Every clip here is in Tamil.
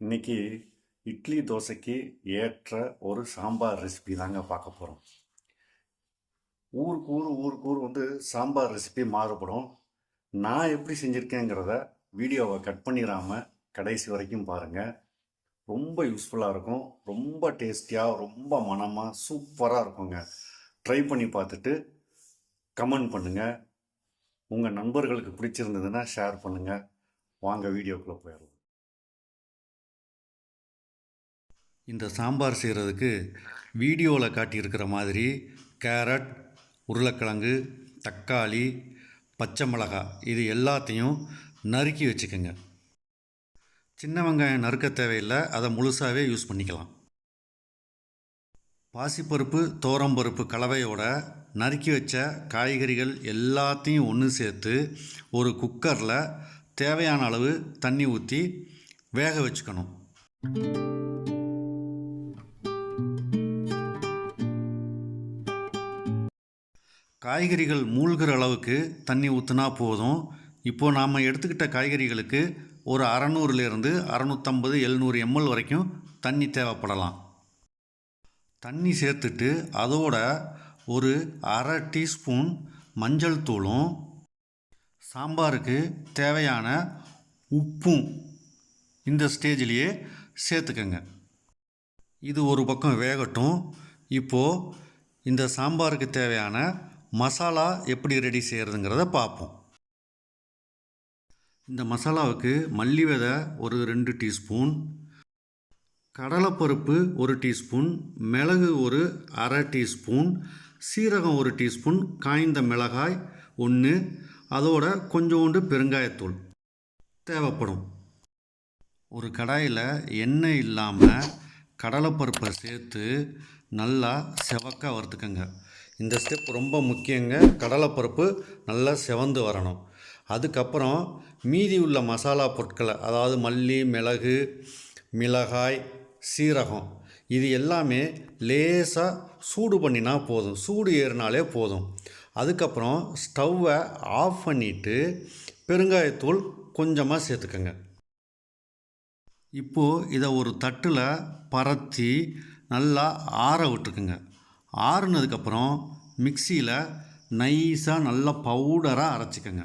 இன்னைக்கு இட்லி தோசைக்கு ஏற்ற ஒரு சாம்பார் ரெசிபி தாங்க பார்க்க போகிறோம் ஊருக்கு ஊர் ஊருக்கு ஊர் வந்து சாம்பார் ரெசிபி மாறுபடும். நான் எப்படி செஞ்சுருக்கேங்கிறத வீடியோவை கட் பண்ணிடாமல் கடைசி வரைக்கும் பாருங்கள் ரொம்ப யூஸ்ஃபுல்லாக இருக்கும். ரொம்ப டேஸ்டியாக ரொம்ப மனமாக சூப்பராக இருக்குங்க. ட்ரை பண்ணி பார்த்துட்டு கமெண்ட் பண்ணுங்கள் உங்கள் நண்பர்களுக்கு பிடிச்சிருந்ததுன்னா ஷேர் பண்ணுங்கள் வாங்க வீடியோக்குள்ளே போயிடலாம். இந்த சாம்பார் செய்கிறதுக்கு வீடியோவில் காட்டியிருக்கிற மாதிரி கேரட் உருளைக்கிழங்கு தக்காளி பச்சை மிளகாய் இது எல்லாத்தையும் நறுக்கி வச்சுக்கோங்க. சின்ன வெங்காயம் நறுக்க தேவையில்லை அதை முழுசாகவே யூஸ் பண்ணிக்கலாம். பாசிப்பருப்பு தோரம்பருப்பு கலவையோட நறுக்கி வச்ச காய்கறிகள் எல்லாத்தையும் ஒன்று சேர்த்து ஒரு குக்கரில் தேவையான அளவு தண்ணி ஊற்றி வேக வச்சுக்கணும். காய்கறிகள் மூழ்கிற அளவுக்கு தண்ணி ஊற்றினா போதும். இப்போது நாம் எடுத்துக்கிட்ட காய்கறிகளுக்கு ஒரு அறநூறுலேருந்து அறநூற்றம்பது எழுநூறு எம்எல் வரைக்கும் தண்ணி தேவைப்படலாம். தண்ணி சேர்த்துட்டு அதோட ஒரு அரை டீஸ்பூன் மஞ்சள் தூளும் சாம்பாருக்கு தேவையான உப்பும் இந்த ஸ்டேஜ்லேயே சேர்த்துக்கங்க. இது ஒரு பக்கம் வேகட்டும். இப்போது இந்த சாம்பாருக்கு தேவையான மசாலா எப்படி ரெடி செய்கிறதுங்கிறத பார்ப்போம். இந்த மசாலாவுக்கு மல்லி விதை ஒரு ரெண்டு டீஸ்பூன் கடலைப்பருப்பு ஒரு டீஸ்பூன் மிளகு ஒரு அரை டீஸ்பூன் சீரகம் ஒரு டீஸ்பூன் காய்ந்த மிளகாய் ஒன்று அதோட கொஞ்சோண்டு பெருங்காயத்தூள் தேவைப்படும். ஒரு கடாயில் எண்ணெய் இல்லாமல் கடலைப்பருப்பை சேர்த்து நல்லா செவக்க வறுத்துக்கங்க. இந்த ஸ்டெப் ரொம்ப முக்கியங்க. கடலைப்பருப்பு நல்லா செவந்து வரணும். அதுக்கப்புறம் மீதி உள்ள மசாலா பொருட்களை அதாவது மல்லி மிளகு மிளகாய் சீரகம் இது எல்லாமே லேசாக சூடு பண்ணினா போதும். சூடு ஏறினாலே போதும். அதுக்கப்புறம் ஸ்டவ்வை ஆஃப் பண்ணிவிட்டு பெருங்காயத்தூள் கொஞ்சமாக சேர்த்துக்கங்க. இப்போது இதை ஒரு தட்டில் பரத்தி நல்லா ஆற விட்டுருக்குங்க ஆறுனதுக்கப்புறம் மிக்சியில் நைஸாக நல்லா பவுடராக அரைச்சிக்கோங்க.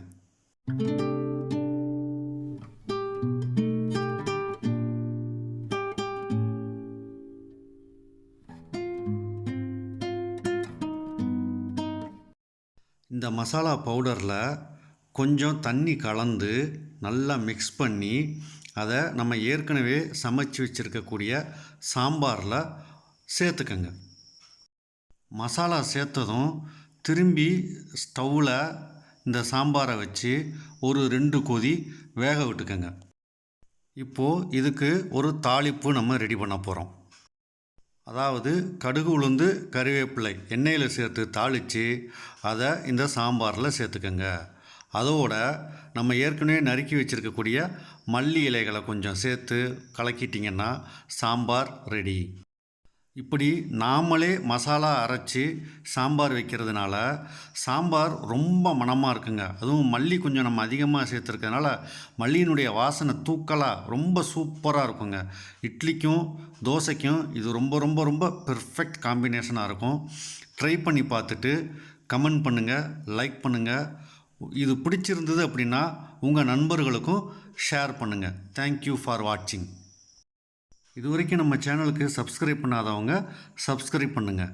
இந்த மசாலா பவுடரில் கொஞ்சம் தண்ணி கலந்து நல்லா மிக்ஸ் பண்ணி அதை நம்ம ஏற்கனவே சமைச்சு வச்சுருக்கக்கூடிய சாம்பாரில் சேர்த்துக்கங்க. மசாலா சேர்த்ததும் திரும்பி ஸ்டவ்வில் இந்த சாம்பாரை வச்சு ஒரு ரெண்டு கொதி வேக விட்டுக்கங்க. இப்போது இதுக்கு ஒரு தாளிப்பு நம்ம ரெடி பண்ண போகிறோம் அதாவது கடுகு உளுந்து கறிவேப்பிலை எண்ணெயில் சேர்த்து தாளித்து அதை இந்த சாம்பாரில் சேர்த்துக்கங்க. அதோட நம்ம ஏற்கனவே நறுக்கி வச்சுருக்கக்கூடிய மல்லி இலைகளை கொஞ்சம் சேர்த்து கலக்கிட்டிங்கன்னா சாம்பார் ரெடி இப்படி நாமளே மசாலா அரைச்சி சாம்பார் வைக்கிறதுனால சாம்பார் ரொம்ப மணமாக இருக்குங்க. அதுவும் மல்லி கொஞ்சம் நம்ம அதிகமாக சேர்த்துருக்கறதுனால மல்லியினுடைய வாசனை தூக்கலாக ரொம்ப சூப்பராக இருக்குங்க. இட்லிக்கும் தோசைக்கும் இது ரொம்ப ரொம்ப ரொம்ப பெர்ஃபெக்ட் காம்பினேஷனாக இருக்கும். ட்ரை பண்ணி பார்த்துட்டு கமெண்ட் பண்ணுங்கள் லைக் பண்ணுங்கள் இது பிடிச்சிருந்தது அப்படின்னா உங்கள் நண்பர்களுக்கும் ஷேர் பண்ணுங்கள் தேங்க்யூ ஃபார் வாட்சிங் இது வரைக்கும் நம்ம சேனலுக்கு சப்ஸ்கிரைப் பண்ணாதவங்க சப்ஸ்கிரைப் பண்ணுங்கள்